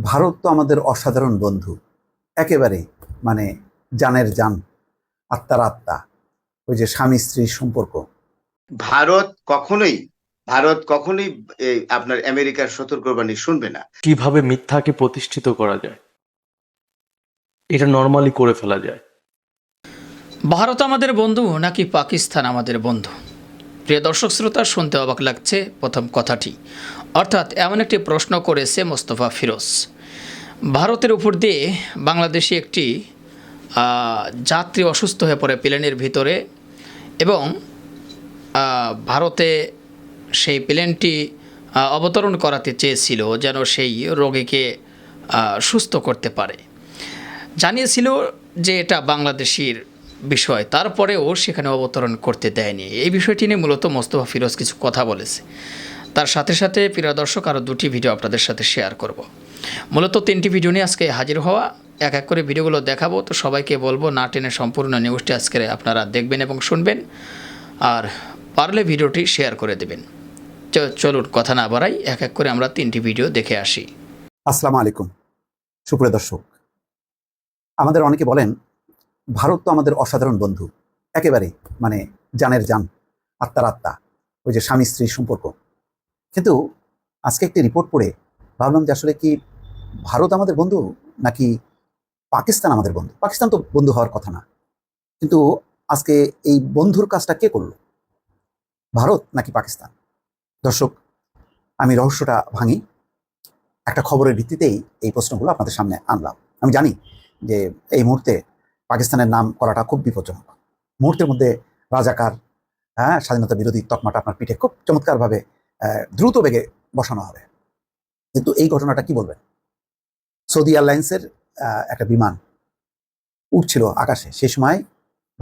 ভারত তো আমাদের অসাধারণ বন্ধু। একেবারে মানে জানের জান আত্মার আত্মা ওই যে স্বামী স্ত্রীর সম্পর্ক। ভারত কখনোই ভারত কখনোই এই, আপনার আমেরিকার সতর্কবাণী শুনবে না। কীভাবে মিথ্যাকে প্রতিষ্ঠিত করা যায়? এটা নর্মালি করে ফেলা যায়। ভারত আমাদের বন্ধু নাকি পাকিস্তান আমাদের বন্ধু? প্রিয় দর্শক শ্রোতা, শুনতে অবাক লাগছে প্রথম কথাটি। অর্থাৎ এমন একটি প্রশ্ন করেছে মোস্তফা ফিরোজ। ভারতের উপর দিয়ে বাংলাদেশি একটি যাত্রী অসুস্থ হয়ে পড়ে প্লেনের ভিতরে এবং ভারতে সেই প্লেনটি অবতরণ করাতে চেয়েছিল যেন সেই রোগীকে সুস্থ করতে পারে। জানিয়েছিল যে এটা বাংলাদেশির বিষয়। তারপরেও সেখানে অবতরণ করতে দেয়নি। এই বিষয়টি নিয়ে মূলত মোস্তফা ফিরোজ কিছু কথা বলেছে। তার সাথে সাথে প্রিয় দর্শক আরও দুটি ভিডিও আপনাদের সাথে শেয়ার করব। মূলত তিনটি ভিডিও নিয়ে আজকে হাজির হওয়া, এক এক করে ভিডিওগুলো দেখাবো। তো সবাইকে বলব, না টেনে সম্পূর্ণ নিউজটি আজকে আপনারা দেখবেন এবং শুনবেন। আর পারলে ভিডিওটি শেয়ার করে দেবেন। চলুন কথা না বাড়াই, এক এক করে আমরা তিনটি ভিডিও দেখে আসি। আসসালামু আলাইকুম। সুপ্রিয় দর্শক, আমাদের অনেকে বলেন ভারত তো আমাদের অসাধারণ বন্ধু। একেবারে মানে জানের জান, আত্মার আত্মা, ওই যে স্বামী স্ত্রীর সম্পর্ক। কিন্তু আজকে একটি রিপোর্ট পড়ে, ভাবলাম যে আসলে কি ভারত আমাদের বন্ধু নাকি পাকিস্তান আমাদের বন্ধু? পাকিস্তান তো বন্ধু হওয়ার কথা না। কিন্তু আজকে এই বন্ধুর কাজটা কে করল? ভারত নাকি পাকিস্তান? দর্শক, আমি রহস্যটা ভাঙি। একটা খবরের ভিত্তিতেই এই প্রশ্নগুলো আপনাদের সামনে আনলাম। আমি জানি যে এই মুহূর্তে পাকিস্তানের নাম করাটা খুব বিপজ্জনক। মুহূর্তের মধ্যে রাজাকার হ্যাঁ স্বাধীনতা বিরোধী তকমাটা আপনার পিঠে খুব চমৎকারভাবে দ্রুত বেগে বসানো হবে। কিন্তু এই ঘটনাটা কি বলবেন? সৌদি এয়ারলাইন্সের একটা বিমান উঠছিল আকাশে। সেই সময়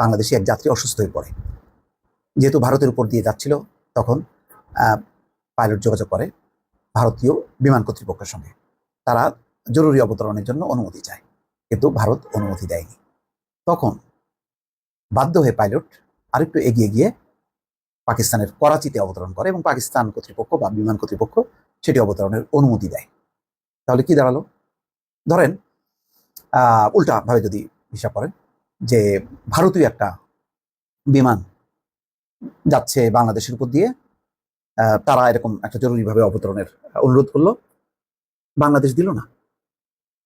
বাংলাদেশি এক যাত্রী অসুস্থ হয়ে পড়ে। যেহেতু ভারতের উপর দিয়ে যাচ্ছিল, তখন পাইলট যোগাযোগ করে ভারতীয় বিমান কর্তৃপক্ষের সঙ্গে। তারা জরুরি অবতরণের জন্য অনুমতি চায়, কিন্তু ভারত অনুমতি দেয়নি। তখন বাধ্য হয়ে পাইলট আরেকটু এগিয়ে গিয়ে পাকিস্তানের করাচিতে অবতরণ করে এবং পাকিস্তান কর্তৃপক্ষ বা বিমান কর্তৃপক্ষ সেটি অবতরণের অনুমতি দেয়। তাহলে কি দাঁড়াল? ধরেন উল্টাভাবে যদি হিসাব করেন যে ভারতীয় একটা বিমান যাচ্ছে বাংলাদেশের উপর দিয়ে তারা এরকম একটা জরুরিভাবে অবতরণের অনুরোধ করল, বাংলাদেশ দিল না।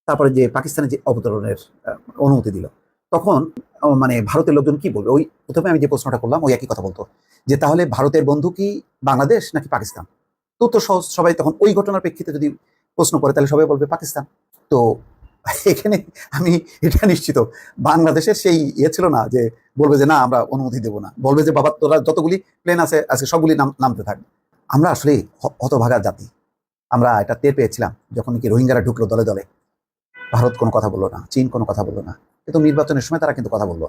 তারপরে যে পাকিস্তানে যে অবতরণের অনুমতি দিল। তখন মানে ভারতের লোকজন কি বলবে? ওই প্রথমে আমি যে প্রশ্নটা করলাম, ওই একই কথা বলতো। যে তাহলে ভারতের বন্ধু কি বাংলাদেশ নাকি পাকিস্তান? তো তো সবাই তখন ওই ঘটনার প্রেক্ষিতে যদি প্রশ্ন করে, তাহলে সবাই বলবে পাকিস্তান। তো এখানে আমি এটা নিশ্চিত বাংলাদেশের সেই ইয়ে ছিল না যে বলবে যে না, আমরা অনুমতি দেবো না। বলবে যে, বাবা, তোরা যতগুলি প্লেন আছে, আজকে সবগুলি নাম, নামতে থাকবে আমরা আসলে হতভাগা জাতি। আমরা এটা টের পেয়েছিলাম, যখন কি রোহিঙ্গারা ঢুকলো দলে দলে। ভারত কোনো কথা বলল না, চীন কোনো কথা বলল না। কিন্তু নির্বাচনের সময় তারা কিন্তু কথা বলল।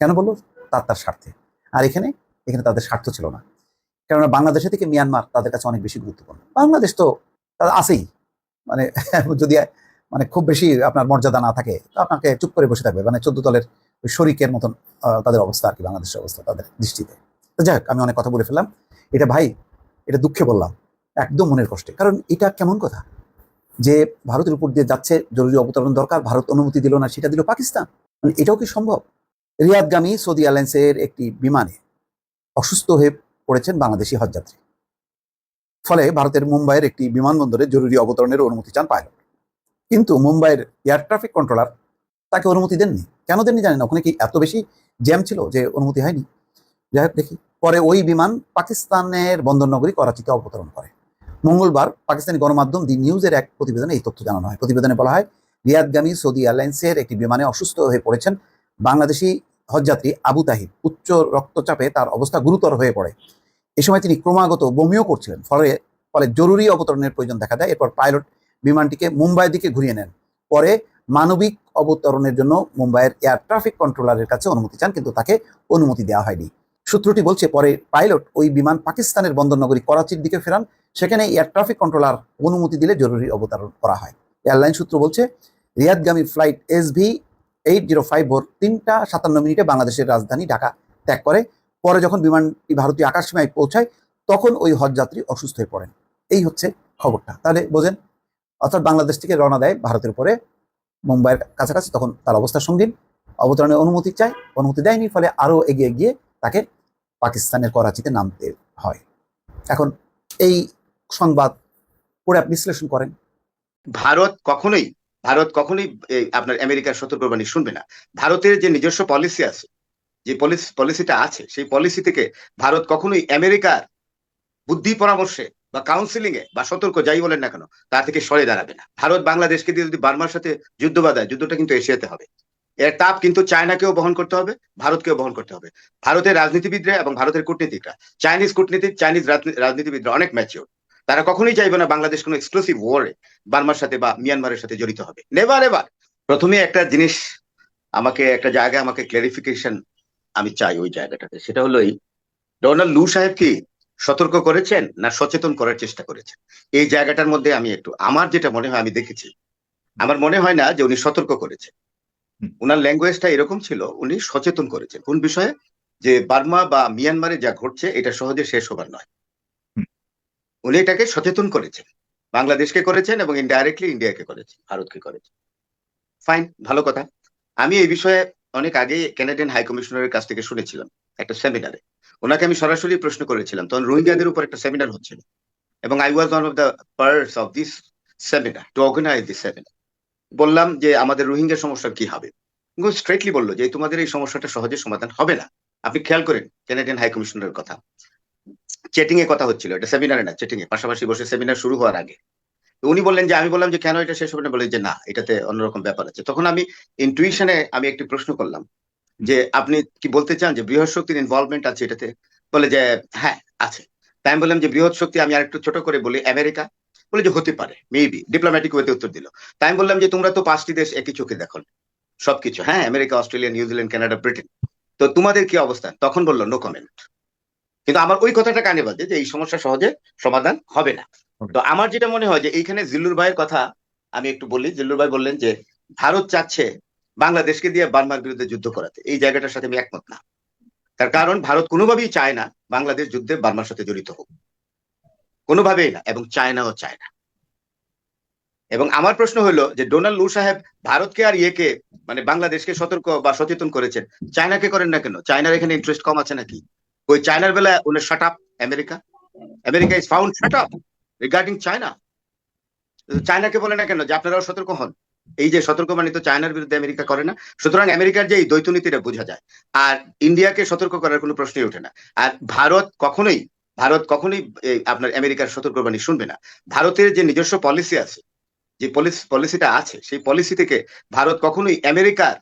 কেন বলল? তার তার স্বার্থে। আর এখানে এখানে তাদের স্বার্থ ছিল না। কেননা বাংলাদেশে থেকে মিয়ানমার তাদের কাছে অনেক বেশি গুরুত্বপূর্ণ। বাংলাদেশ তো তারা আছেই। মানে যদি মানে খুব বেশি আপনার মর্যাদা না থাকে, তো আপনাকে চুপ করে বসে থাকবে। মানে চোদ্দ দলের শরিকের মতন তাদের অবস্থা আর কি, বাংলাদেশের অবস্থা তাদের দৃষ্টিতে। তো যাই হোক, আমি অনেক কথা বলে ফেললাম। এটা ভাই, এটা দুঃখে বললাম। একদম মনের কষ্টে। কারণ এটা কেমন কথা? যে ভারতের উপর দিয়ে যাচ্ছে, জরুরি অবতরণ দরকার, ভারত অনুমতি দিল না, সেটা দিল পাকিস্তান। মানে এটাও কি সম্ভব? রিয়াদগামী সৌদি এয়ারলাইন্সের একটি বিমানে অসুস্থ হয়ে পড়েছেন বাংলাদেশি হজযাত্রী। ফলে ভারতের মুম্বাইয়ের একটি বিমানবন্দরে জরুরি অবতরণের অনুমতি চান পাইলট। কিন্তু মুম্বাইয়ের এয়ার ট্রাফিক কন্ট্রোলার তাকে অনুমতি দেননি। কেন দেননি জানেন ওখানে কি এত বেশি জ্যাম ছিল যে অনুমতি হয়নি? যাই দেখি। পরে ওই বিমান পাকিস্তানের বন্দরনগরী করাচিতে অবতরণ করে। মঙ্গলবার পাকিস্তানি গণমাধ্যম দি নিউজের এক প্রতিবেদনে এই তথ্য জানানো হয়। প্রতিবেদনে বলা হয়, রিয়াদগামী সৌদি এয়ারলাইন্সের একটি বিমানে অসুস্থ হয়ে পড়েছেন বাংলাদেশি হজযাত্রী আবু তাহিব উচ্চ রক্তচাপে তার অবস্থা গুরুতর হয়ে পড়ে। এই সময় তিনি ক্রমাগত বমিও করছিলেন, ফলে ফলে জরুরি অবতরণের প্রয়োজন দেখা দেয়। এরপর পাইলট বিমানটিকে মুম্বাইয়ের দিকে ঘুরিয়ে নেন। পরে মানবিক অবতরণের জন্য মুম্বাইয়ের এয়ার ট্রাফিক কন্ট্রোলারের কাছে অনুমতি চান, কিন্তু তাকে অনুমতি দেওয়া হয়নি। সূত্রটি বলছে, পরে পাইলট ওই বিমান পাকিস্তানের বন্দরনগরী করাচির দিকে ফেরান। সেখানে এয়ার ট্রাফিক কন্ট্রোলার অনুমতি দিলে জরুরি অবতরণ করা হয়। এয়ারলাইন সূত্র বলছে, রিয়াদগামী flight S V eight zero five ভোর তিনটা সাতান্ন মিনিটে বাংলাদেশের রাজধানী ঢাকা ত্যাগ করে। পরে যখন বিমানটি ভারতীয় আকাশসীমায় পৌঁছায়, তখন ওই হজযাত্রী অসুস্থ হয়ে পড়েন। এই হচ্ছে খবরটা। তাহলে বোঝেন, অর্থাৎ বাংলাদেশ থেকে রওনা দেয় ভারতের উপরে। মুম্বাইয়ের কাছাকাছি তখন তার অবস্থা সঙ্গীন। অবতরণের অনুমতি চায়, অনুমতি দেয়নি, ফলে আরও এগিয়ে গিয়ে তাকে পাকিস্তানের করাচিতে নামতে হয়। এখন এই সংবাদ পড়ে আপনি বিশ্লেষণ করেন। ভারত কখনোই ভারত কখনোই আপনার আমেরিকার সতর্কবাণী শুনবে না। ভারতের যে নিজস্ব পলিসি আছে, যে পলিসি পলিসিটা আছে, সেই পলিসি থেকে ভারত কখনোই আমেরিকার বুদ্ধি পরামর্শে বা কাউন্সিলিং এ বা সতর্ক যাই বলেন না কেন তা থেকে সরে দাঁড়াবে না। ভারত বাংলাদেশকে দিয়ে যদি বার্মার সাথে যুদ্ধ বাঁধায়, যুদ্ধটা কিন্তু এশিয়াতে হবে। এর তাপ কিন্তু চায়নাকেও বহন করতে হবে, ভারতকেও বহন করতে হবে। ভারতের রাজনীতিবিদরা এবং ভারতের কূটনীতিকরা, চাইনিজ কূটনীতিক, চাইনিজ রাজনীতিবিদরা অনেক ম্যাচিওর তারা কখনোই চাইবে না বাংলাদেশ কোনো এক্সক্লুসিভ ওয়ারে বার্মার সাথে বা মিয়ানমারের সাথে জড়িত হবে। নেভার এভার প্রথমে একটা জিনিস আমাকে, একটা জায়গায় আমাকে ক্লারিফিকেশন আমি চাই ওই জায়গাটাতে। সেটা হলো এই, ডোনাল্ড লু সাহেব কি সতর্ক করেছেন না সচেতন করার চেষ্টা করেছেন? এই জায়গাটার মধ্যে আমি একটু, আমার যেটা মনে হয় আমি দেখেছি, আমার মনে হয় না যে উনি সতর্ক করেছেন। ওনার ল্যাঙ্গুয়েজটা এরকম ছিল, উনি সচেতন করেছেন। কোন বিষয়ে? যে বার্মা বা মিয়ানমারে যা ঘটছে, এটা সহজে শেষ হবার নয়। উনি এটাকে সচেতন করেছেন। বাংলাদেশকে করেছেন এবং ইনডাইরেক্টলি ইন্ডিয়াকে করেছেন, ভারতকে করেছেন। ফাইন ভালো কথা। আমি এই বিষয়ে অনেক আগে কানাডিয়ান হাই কমিশনারের কাছ থেকে শুনেছিলাম একটা সেমিনারে ওনাকে আমি সরাসরি প্রশ্ন করেছিলাম, তখন রোহিঙ্গাদের উপর একটা সেমিনার হচ্ছিল। এবং I was one of the parts of this seminar to organise this seminar বললাম যে, আমাদের রোহিঙ্গা সমস্যা কি হবে? স্ট্রেটলি বলল যে তোমাদের এই সমস্যাটা সহজে সমাধান হবে না। আপনি খেয়াল করেন কানাডিয়ান হাই কমিশনারের কথা। চেটিং এ কথা হচ্ছিল, এটা সেমিনারে না চেটিং এ, পাশাপাশি বসে সেমিনার শুরু হওয়ার আগে। উনি বললেন যে, আমি বললাম যে, কেন এটা শেষ হবে না? বলে যে, না, এটাতে অন্যরকম ব্যাপার আছে। তখন আমি ইন্টুইশনে আমি একটি প্রশ্ন করলাম, যে, আপনি কি বলতে চান যে, বৃহৎ শক্তির ইনভলভমেন্ট আছে এটাতে? বলে যে হ্যাঁ আছে। তাই আমি বললাম যে, বৃহৎ শক্তি আমি আরেকটু ছোট করে বলি, আমেরিকা? বলে যে, হতে পারে মেবি ডিপ্লোম্যাটিক ওয়েতে উত্তর দিল। তাই আমি বললাম যে, তোমরা তো পাঁচটি দেশ একই চোখে দেখো, সবকিছু। হ্যাঁ America, Australia, New Zealand, Canada, Britain. তো তোমাদের কি অবস্থা? তখন বলল নো কমেন্ট কিন্তু আমার ওই কথাটা কানে বাজে যে এই সমস্যা সহজে সমাধান হবে না। তো আমার যেটা মনে হয় যে এইখানে জিল্লুর ভাইয়ের কথা আমি একটু বলি। জিল্লুর ভাই বললেন যে ভারত চাচ্ছে বাংলাদেশকে দিয়ে বার্মার বিরুদ্ধে যুদ্ধ করাতে। এই জায়গাটার সাথে আমি একমত না। তার কারণ ভারত কোনোভাবেই চায় না বাংলাদেশ যুদ্ধে বার্মার সাথে জড়িত হোক। কোনোভাবেই না এবং চায়নাও চায় না। এবং আমার প্রশ্ন হলো যে ডোনাল্ড লু সাহেব ভারতকে আর ইয়েকে মানে বাংলাদেশকে সতর্ক বা সচেতন করেছেন? চায়নাকে করেন না কেন? চায়নার এখানে ইন্টারেস্ট কম আছে নাকি? ওই চায়নার বেলা উনি shut up America America is found shut up regarding China চায়নাকে বলে না কেন যে আপনারাও সতর্ক হন? এই যে সতর্কবাণী তো চায়নার বিরুদ্ধে আমেরিকা করে না, সুতরাং আমেরিকার যে এই দ্বৈত নীতিটা বোঝা যায়। আর ইন্ডিয়াকে সতর্ক করার কোনো প্রশ্নই ওঠে না। আর ভারত কখনোই ভারত কখনোই আপনার আমেরিকার সতর্কবাণী শুনবে না। ভারতের যে নিজস্ব পলিসি আছে, যে পলিসিটা আছে, সেই পলিসি থেকে ভারত কখনোই আমেরিকার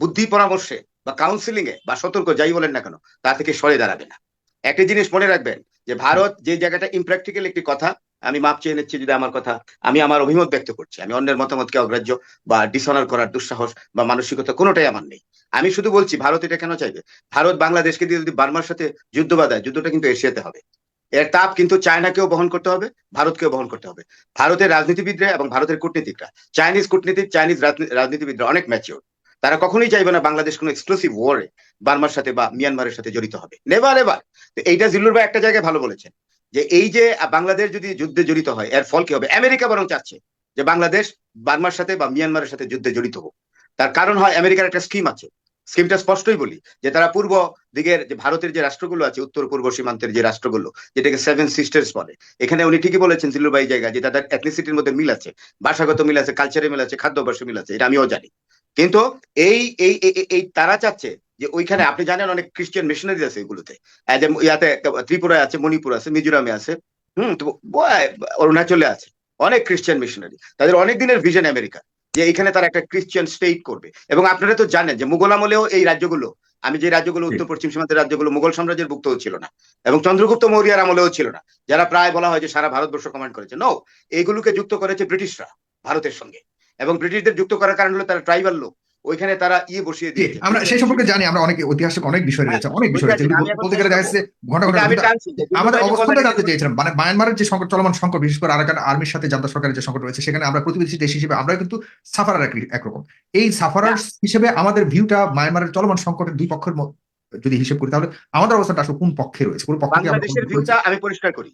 বুদ্ধি পরামর্শে বা কাউন্সিলিং এ বা সতর্ক যাই বলেন না কেন তা থেকে সরে দাঁড়াবে না। একটা জিনিস মনে রাখবেন যে ভারত যে জায়গাটা ইমপ্র্যাকটিক্যাল একটি কথা, আমি মাপ চেয়ে নিচ্ছি যদি আমার কথা, আমি আমার অভিমত ব্যক্ত করছি। আমি অন্যের মতামতকে অগ্রাহ্য বা ডিসঅনার করার দুঃসাহস বা মানসিকতা কোনোটাই আমার নেই। আমি শুধু বলছি, ভারত এটা কেন চাইবে? ভারত বাংলাদেশকে দিয়ে যদি বার্মার সাথে যুদ্ধ বাঁধায়, যুদ্ধটা কিন্তু এশিয়াতে হবে। এর তাপ কিন্তু চায়নাকেও বহন করতে হবে, ভারতকেও বহন করতে হবে। ভারতের রাজনীতিবিদরা এবং ভারতের কূটনীতিকরা, চাইনিজ কূটনীতিক, চাইনিজ রাজনীতিবিদরা অনেক ম্যাচিওর তারা কখনোই চাইবে না বাংলাদেশ কোনো এক্সক্লুসিভ ওয়ারে বার্মার সাথে বা মিয়ানমারের সাথে জড়িত হবে। নেভার এভার তো এইটা জিল্লুর ভাই একটা জায়গায় ভালো বলেছেন, যে এই যে বাংলাদেশ যদি যুদ্ধে জড়িত হয়, এর ফল কি হবে? আমেরিকা বরং চাচ্ছে যে বাংলাদেশ বার্মার সাথে বা মিয়ানমারের সাথে যুদ্ধে জড়িত হোক। তার কারণ হয় আমেরিকার একটা স্কিম আছে। স্কিমটা স্পষ্টই বলি, যে তারা পূর্ব দিকের যে ভারতের যে রাষ্ট্রগুলো আছে, উত্তর পূর্ব সীমান্তের যে রাষ্ট্রগুলো, যেটাকে সেভেন সিস্টার্স বলে, এখানে উনি ঠিকই বলেছেন জিল্লুবাই জায়গা যে তাদের এথনিসিটির মধ্যে মিল আছে। ভাষাগত মিল আছে কালচারে মিল আছে, খাদ্যাভ্যাসে মিল আছে, এটা আমিও জানি। কিন্তু এই এই এই- তারা চাচ্ছে যে ওইখানে আপনি জানেন অনেক খ্রিস্টান মিশনারি আছে এগুলোতে। ইয়াতে ত্রিপুরায় আছে মণিপুর আছে মিজোরামে আছে। হুম তো অরুণাচলে আছে। অনেক খ্রিস্টান মিশনারি তাদের অনেক দিনের ভিশন আমেরিকা যে এখানে তারা একটা খ্রিস্টান স্টেট করবে। এবং আপনারা তো জানেন যে মুঘল আমলেও এই রাজ্যগুলো আমি যে রাজ্যগুলো উত্তর পশ্চিম সীমান্তের রাজ্যগুলো মুঘল সাম্রাজ্যের ভুক্ত ছিল না। এবং চন্দ্রগুপ্ত মৌর্যার আমলেও ছিল না। যারা প্রায় বলা হয় যে সারা ভারতবর্ষ কমান্ড করেছে। নো এইগুলোকে যুক্ত করেছে ব্রিটিশরা ভারতের সঙ্গে। এবং ব্রিটিশদের যুক্ত করার কারণ হলো তারা ট্রাইবাল লোক। ওইখানে তারা ইয়ে বসিয়ে জি, দিয়েছে। আমরা সেই সম্পর্কে জানি আমরা অনেক ঐতিহাসিক অনেক বিষয় রয়েছে অনেক বিষয় রয়েছে। বলতে গেলে দেখা যাচ্ছে ঘণ্টা ঘণ্টা আমাদের অবস্থানটা জানতে চেয়েছিলাম। মানে মায়ানমারের যে সংকট চলমান সংকট বিশেষ করে আরাকান আর্মির সাথে জান্তা সরকারের যে সংকট রয়েছে সেখানে আমরা প্রতিবেশী দেশ হিসেবে আমরা কিন্তু সাফারার একরকম। এই সাফারার হিসেবে আমাদের ভিউটা মায়ানমারের চলমান সংকটের দুই পক্ষের যদি হিসেব করি তাহলে আমাদের অবস্থানটা আসলে কোন পক্ষে রয়েছে? কোন পক্ষে বাংলাদেশের ভিউটা আমি পরিষ্কার করি।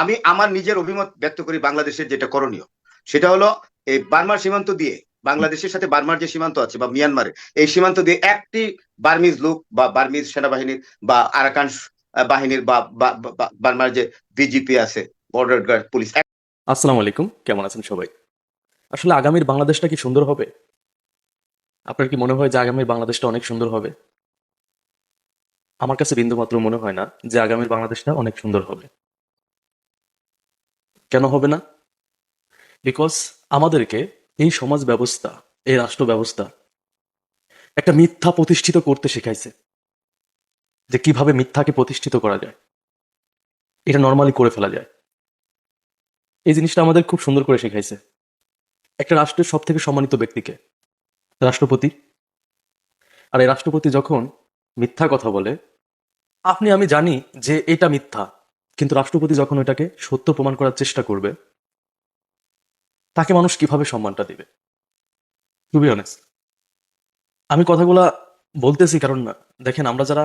আমি আমার নিজের অভিমত ব্যক্ত করি বাংলাদেশের যেটা করণীয়। সেটা হলো এই বার্মার সীমান্ত দিয়ে, বাংলাদেশের সাথে বার্মার যে সীমান্ত আছে বা মিয়ানমারের এই সীমান্ত দিয়ে একটি বার্মিজ লোক বা বার্মিজ সেনাবাহিনীর বা আরাকান বাহিনীর বা বার্মার যে বিজিপি আছে বর্ডার গার্ড পুলিশ আসসালামু আলাইকুম, কেমন আছেন সবাই? আসলে আগামীর বাংলাদেশটা কি সুন্দর হবে? আপনার কি মনে হয় যে আগামীর বাংলাদেশটা অনেক সুন্দর হবে? আমার কাছে বিন্দুমাত্র মনে হয় না যে আগামীর বাংলাদেশটা অনেক সুন্দর হবে। কেন হবে না? বিকজ আমাদেরকে এই সমাজ ব্যবস্থা, এই রাষ্ট্র ব্যবস্থা একটা মিথ্যা প্রতিষ্ঠিত করতে শেখাইছে। যে কীভাবে মিথ্যাকে প্রতিষ্ঠিত করা যায়। এটা নর্মালি করে ফেলা যায়। এই জিনিসটা আমাদের খুব সুন্দর করে শেখাইছে। একটা রাষ্ট্রের সব থেকে সম্মানিত ব্যক্তিকে, রাষ্ট্রপতি। আর এই রাষ্ট্রপতি যখন মিথ্যা কথা বলে, আপনি, আমি জানি যে এটা মিথ্যা, কিন্তু রাষ্ট্রপতি যখন এটাকে সত্য প্রমাণ করার চেষ্টা করবে তাকে মানুষ কীভাবে সম্মানটা দিবে? টু বি অনেস্ট আমি কথাগুলা বলতেছি কারণ, দেখেন আমরা যারা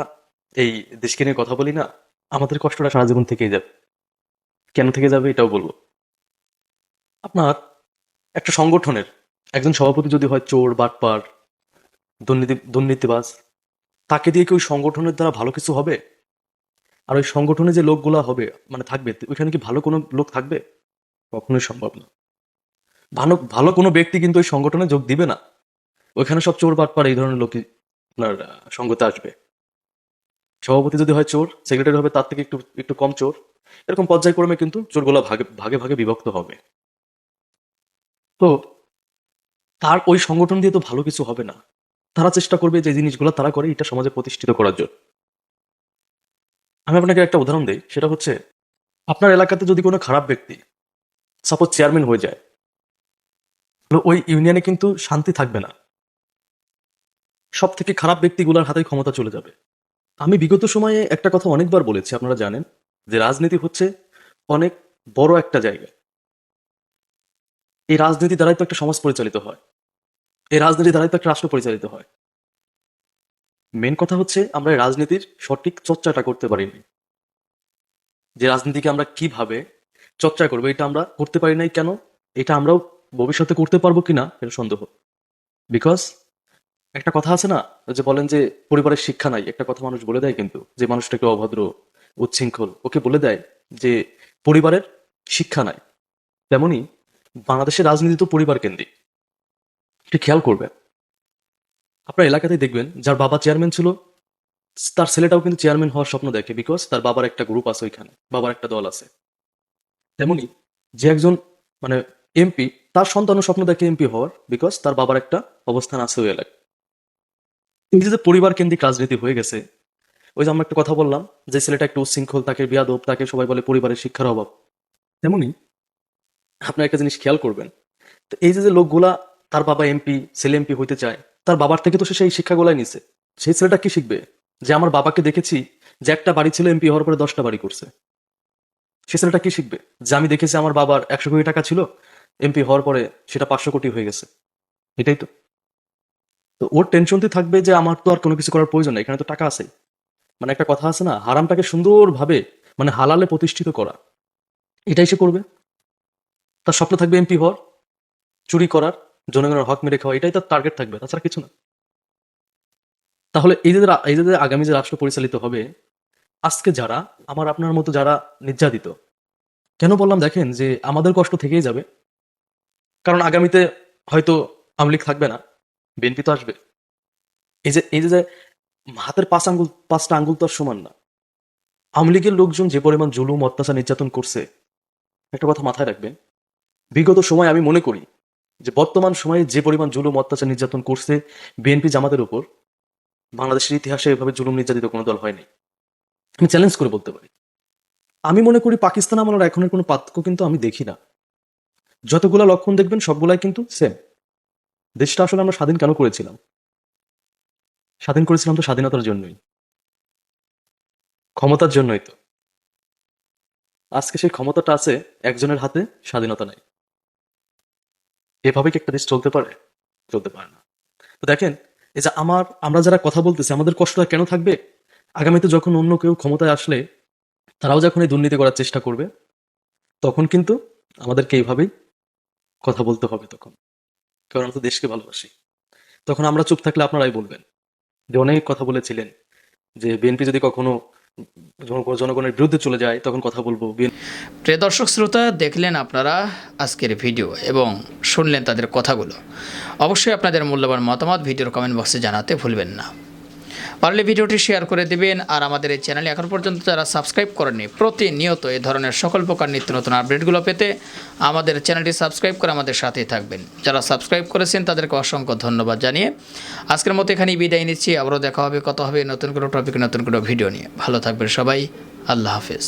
এই দেশকে নিয়ে কথা বলি না, আমাদের কষ্টটা সারা জীবন থেকেই যাবে। কেন থেকে যাবে এটাও বলব। আপনার একটা সংগঠনের একজন সভাপতি যদি হয় চোর, বাটপার, দুর্নীতি, দুর্নীতিবাজ, তাকে দিয়ে কি ওই সংগঠনের দ্বারা ভালো কিছু হবে? আর ওই সংগঠনে যে লোকগুলা হবে মানে থাকবে, ওইখানে কি ভালো কোনো লোক থাকবে? কখনোই সম্ভব না। ভালো ভালো কোনো ব্যক্তি কিন্তু ওই সংগঠনে যোগ দিবে না। ওইখানে সব চোর বাটপার এই ধরনের লোকই আপনার সঙ্গতে আসবে। সভাপতি যদি হয় চোর সেক্রেটারি হবে তার থেকে একটু একটু কম চোর। এরকম পর্যায়ক্রমে কিন্তু চোরগুলা ভাগে ভাগে ভাগে বিভক্ত হবে। তো তার ওই সংগঠন দিয়ে তো ভালো কিছু হবে না। তারা চেষ্টা করবে যে জিনিসগুলো তারা করে, এটা সমাজে প্রতিষ্ঠিত করার জন্য। আমি আপনাকে একটা উদাহরণ দিই, সেটা হচ্ছে, আপনার এলাকাতে যদি কোনো খারাপ ব্যক্তি সাপোজ চেয়ারম্যান হয়ে যায় ওই ইউনিয়নে কিন্তু শান্তি থাকবে না। সব থেকে খারাপ ব্যক্তিগুলোর হাতে ক্ষমতা চলে যাবে। আমি বিগত সময়ে একটা কথা অনেকবার বলেছি, আপনারা জানেন, যে রাজনীতি হচ্ছে অনেক বড় একটা জায়গা। এই রাজনীতি দ্বারাই তো একটা সমাজ পরিচালিত হয়। এই রাজনীতি দ্বারাই তো একটা রাষ্ট্র পরিচালিত হয়। মেন কথা হচ্ছে, আমরা এই রাজনীতির সঠিক চর্চাটা করতে পারিনি। যে রাজনীতিকে আমরা কীভাবে চর্চা করব, এটা আমরা করতে পারি নাই কেন? এটা আমরাও ভবিষ্যতে করতে পারব কিনা এটা সন্দেহ। বিকজ একটা কথা আছে না, যে বলেন যে পরিবারের শিক্ষা নাই, একটা কথা মানুষ বলে দেয় কিন্তু, যে মানুষটাকে অভদ্র, উচ্ছৃঙ্খল, ওকে বলে দেয় যে পরিবারের শিক্ষা নাই। তেমনি বাংলাদেশের রাজনীতি তো পরিবার কেন্দ্রিক। একটু খেয়াল করবেন। আপনার এলাকাতেই দেখবেন, যার বাবা চেয়ারম্যান ছিল, তার ছেলেটাও কিন্তু চেয়ারম্যান হওয়ার স্বপ্ন দেখে বিকজ তার বাবার একটা গ্রুপ আছে ওইখানে, বাবার একটা দল আছে। তেমনি যে একজন মানে এমপি তার সন্তানও স্বপ্ন দেখে এমপি হওয়ার বিকজ তার বাবার একটা অবস্থান আছে ওই এলাকায়। যে পরিবার কেন্দ্রিক রাজনীতি হয়ে গেছে, ওই যে আমরা একটা কথা বললাম, যে ছেলেটা একটু উচ্ছৃঙ্খল তাকে বিয়াদব তাকে সবাই বলে পরিবারের শিক্ষার অভাব। তেমনি আপনার একটা জিনিস খেয়াল করবেন, তো এই যে যে লোকগুলা তার বাবা এমপি, ছেলে এমপি হইতে চায়, তার বাবার থেকে তো সে সেই শিক্ষাগুলাই নিছে। সেই ছেলেটা কি শিখবে? যে আমার বাবাকে দেখেছি যে একটা বাড়ি ছিল এমপি হওয়ার পরে দশটা বাড়ি করছে। সে ছেলেটা কি শিখবে? যে আমি দেখেছি আমার বাবার একশো কোটি টাকা ছিল এমপি হওয়ার পরে সেটা পাঁচশো কোটি হয়ে গেছে। এটাই তো। তো ওর টেনশনতে থাকবে যে আমার তো আর কোনো কিছু করার প্রয়োজন নেই, এখানে তো টাকা আছে। মানে একটা কথা আছে না, হারামটাকে সুন্দরভাবে মানে হালালে প্রতিষ্ঠিত করা। এটাই সে করবে। তার স্বপ্ন থাকবে এমপি হওয়ার, চুরি করার, জনগণের হক মেরে খাওয়া, এটাই তার টার্গেট থাকবে, তাছাড়া কিছু না। তাহলে এই যে এই যে আগামী যে রাষ্ট্র পরিচালিত হবে, আজকে যারা, আমার আপনার মতো যারা নির্যাতিত, কেন বললাম দেখেন যে আমাদের কষ্ট থেকেই যাবে। কারণ আগামীতে হয়তো আওয়ামী লীগ থাকবে না, বিএনপি তো আসবে। এই যে এই যে হাতের পাঁচ আঙ্গুল, পাঁচটা আঙ্গুল তো আর সমান না। আওয়ামী লীগের লোকজন যে পরিমাণ জুলুম, অত্যাচার, নির্যাতন করছে, একটা কথা মাথায় রাখবেন, বিগত সময় আমি মনে করি যে বর্তমান সময়ে যে পরিমাণ জুলুম, অত্যাচার, নির্যাতন করছে বিএনপি জামাতের উপর, বাংলাদেশের ইতিহাসে এভাবে জুলুম, নির্যাতিত কোনো দল হয়নি। আমি চ্যালেঞ্জ করে বলতে পারি। আমি মনে করি পাকিস্তান আমলের এখনের কোনো পার্থক্য কিন্তু আমি দেখি না। যতগুলা লক্ষণ দেখবেন, সবগুলাই কিন্তু সেম দেশটা আসলে আমরা স্বাধীন কেন করেছিলাম? স্বাধীন করেছিলাম তো স্বাধীনতার জন্যই। ক্ষমতার জন্যই তো। আজকে সেই ক্ষমতাটা আছে, একজনের হাতে স্বাধীনতা নাই। এভাবে কি একটা দেশ চলতে পারে? চলতে পারে না। তো দেখেন, এই যে আমার, আমরা যারা কথা বলতেছি, আমাদের কষ্টটা কেন থাকবে? আগামীতে যখন অন্য কেউ ক্ষমতায় আসলে, তারাও যখন এই দুর্নীতি করার চেষ্টা করবে, তখন কিন্তু আমাদেরকে এইভাবেই কথা বলতে হবে তখন। কারণ আমরা তো দেশকে ভালোবাসি। তখন আমরা চুপ থাকলে আপনারাই বলবেন। যে অনেক কথা বলেছিলেন যে বিএনপি যদি কখনো জনগণের বিরুদ্ধে চলে যায়, তখন কথা বলব। প্রিয় দর্শক, শ্রোতা, দেখলেন আপনারা আজকের ভিডিও এবং শুনলেন তাদের কথাগুলো। অবশ্যই আপনাদের মূল্যবান মতামত ভিডিওর কমেন্ট বক্সে জানাতে ভুলবেন না। পারলে ভিডিওটি শেয়ার করে দিবেন আর আমাদের এই চ্যানেলে এখন পর্যন্ত যারা সাবস্ক্রাইব করেননি, প্রতিনিয়ত এই ধরনের সকল প্রকার নিত্য নতুন আপডেটগুলো পেতে আমাদের চ্যানেলটি সাবস্ক্রাইব করে আমাদের সাথেই থাকবেন। যারা সাবস্ক্রাইব করেছেন, তাদেরকে অসংখ্য ধন্যবাদ জানিয়ে আজকের মতো এখানেই বিদায় নিচ্ছি। আবারও দেখা হবে কত হবে নতুন কোনো টপিক নতুন কোনো ভিডিও নিয়ে। ভালো থাকবেন সবাই। আল্লাহ হাফেজ।